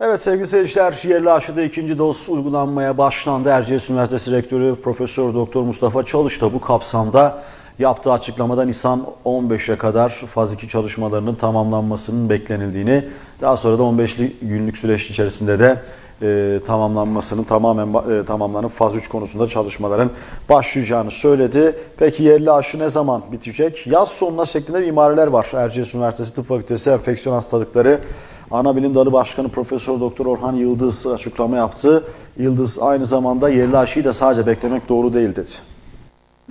Evet sevgili seyirciler, yerli aşıda ikinci doz uygulanmaya başlandı. Erciyes Üniversitesi Rektörü Profesör Doktor Mustafa Çalış da bu kapsamda yaptığı açıklamada Nisan 15'e kadar faz 2 çalışmalarının tamamlanmasının beklenildiğini, daha sonra da 15 günlük süreç içerisinde de e, tamamlanmasının tamamen e, tamamlanıp faz 3 konusunda çalışmaların başlayacağını söyledi. Peki yerli aşı ne zaman bitecek? Yaz sonuna şeklinde imareler var. Erciyes Üniversitesi Tıp Fakültesi Enfeksiyon Hastalıkları Ana Bilim Dalı Başkanı Profesör Doktor Orhan Yıldız açıklama yaptı. Yıldız aynı zamanda yerli aşıyı da sadece beklemek doğru değil dedi.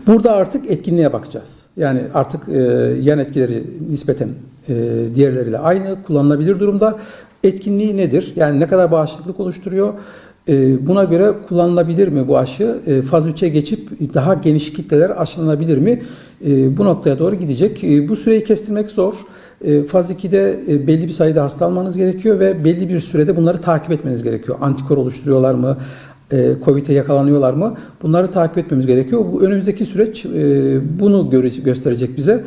Burada artık etkinliğe bakacağız. Yani artık e, yan etkileri nispeten e, diğerleriyle aynı, kullanılabilir durumda. Etkinliği nedir? Yani ne kadar bağışıklık oluşturuyor? E, buna göre kullanılabilir mi bu aşı? E, faz 3'e geçip daha geniş kitleler aşılanabilir mi? E, bu noktaya doğru gidecek. Bu süreyi kestirmek zor. Faz 2'de e, belli bir sayıda hasta almanız gerekiyor ve belli bir sürede bunları takip etmeniz gerekiyor. Antikor oluşturuyorlar mı? Covid'e yakalanıyorlar mı? Bunları takip etmemiz gerekiyor. Bu önümüzdeki süreç e, bunu gösterecek bize.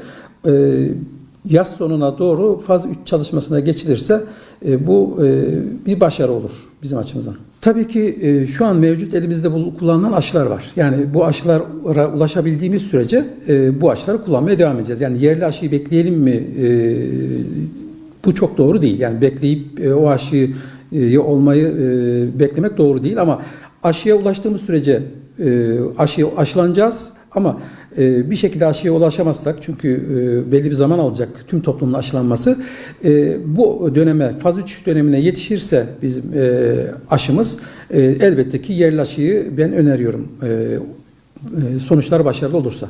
Yaz sonuna doğru faz 3 çalışmasına geçilirse e, bu e, bir başarı olur bizim açımızdan. Tabii ki e, şu an mevcut elimizde kullanılan aşılar var. Yani bu aşılara ulaşabildiğimiz sürece e, bu aşıları kullanmaya devam edeceğiz. Yani yerli aşıyı bekleyelim mi? E, bu çok doğru değil. Yani bekleyip e, o aşıyı e, olmayı e, beklemek doğru değil ama aşıya ulaştığımız sürece e, aşıya aşılanacağız ama e, bir şekilde aşıya ulaşamazsak çünkü e, belli bir zaman alacak tüm toplumun aşılanması e, bu döneme faz 3 dönemine yetişirse bizim e, aşımız e, elbette ki yerli aşıyı ben öneriyorum. Sonuçlar başarılı olursa.